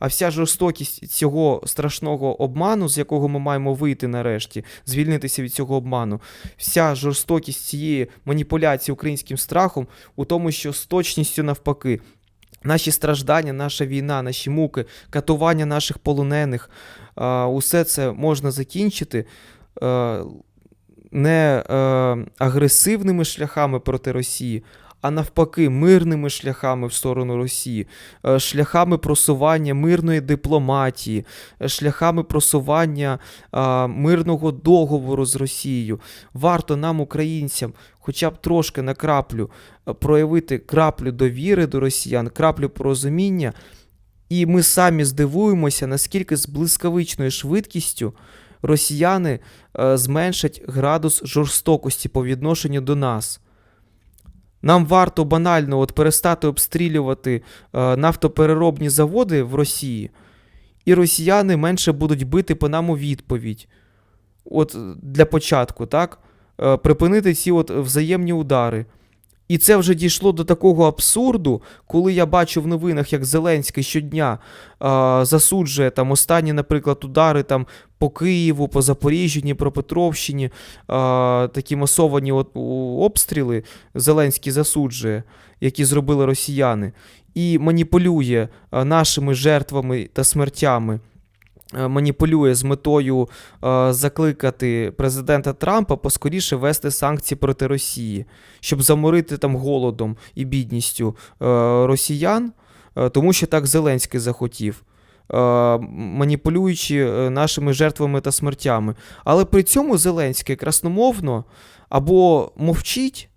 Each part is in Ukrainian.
А вся жорстокість цього страшного обману, з якого ми маємо вийти нарешті, звільнитися від цього обману, вся жорстокість цієї маніпуляції українським страхом у тому, що з точністю навпаки. Наші страждання, наша війна, наші муки, катування наших полонених, усе це можна закінчити е, не е, агресивними шляхами проти Росії, а навпаки, мирними шляхами в сторону Росії, е, шляхами просування мирної дипломатії, е, шляхами просування мирного договору з Росією. Варто нам, українцям, хоча б трошки на краплю е, проявити краплю довіри до росіян, краплю порозуміння, і ми самі здивуємося, наскільки з блискавичною швидкістю росіяни зменшать градус жорстокості по відношенню до нас. Нам варто банально от перестати обстрілювати е, нафтопереробні заводи в Росії, і росіяни менше будуть бити по нам у відповідь. От для початку, так? Е, припинити ці от взаємні удари. І це вже дійшло до такого абсурду, коли я бачу в новинах, як Зеленський щодня а, засуджує там останні, наприклад, удари там по Києву, по Запоріжжю, Дніпропетровщині, а, такі масовані от, обстріли Зеленський засуджує, які зробили росіяни, і маніпулює нашими жертвами та смертями. Е, Маніпулює з метою е, закликати президента Трампа поскоріше ввести санкції проти Росії, щоб заморити там голодом і бідністю е, росіян, е, тому що так Зеленський захотів, е, маніпулюючи е, нашими жертвами та смертями. Але при цьому Зеленський красномовно або мовчить,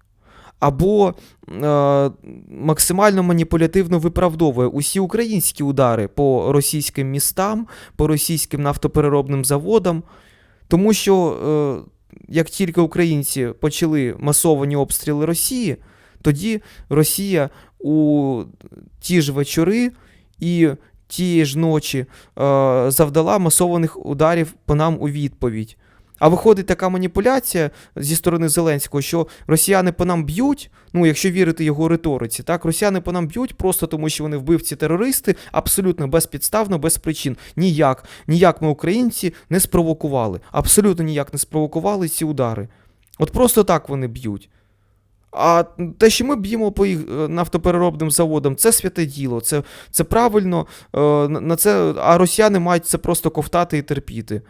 або е, максимально маніпулятивно виправдовує усі українські удари по російським містам, по російським нафтопереробним заводам. Тому що е, як тільки українці почали масовані обстріли Росії, тоді Росія у ті ж вечори і ті ж ночі е, завдала масованих ударів по нам у відповідь. А виходить така маніпуляція зі сторони Зеленського, що росіяни по нам б'ють, ну якщо вірити його риториці, так росіяни по нам б'ють просто тому, що вони вбивці терористи, абсолютно безпідставно, без причин. Ніяк, ніяк ми, українці, не спровокували. Абсолютно ніяк не спровокували ці удари. От просто так вони б'ють. А те, що ми б'ємо по їх е, нафтопереробним заводам, це святе діло, це, це правильно. е, на- це, а росіяни мають це просто ковтати і терпіти.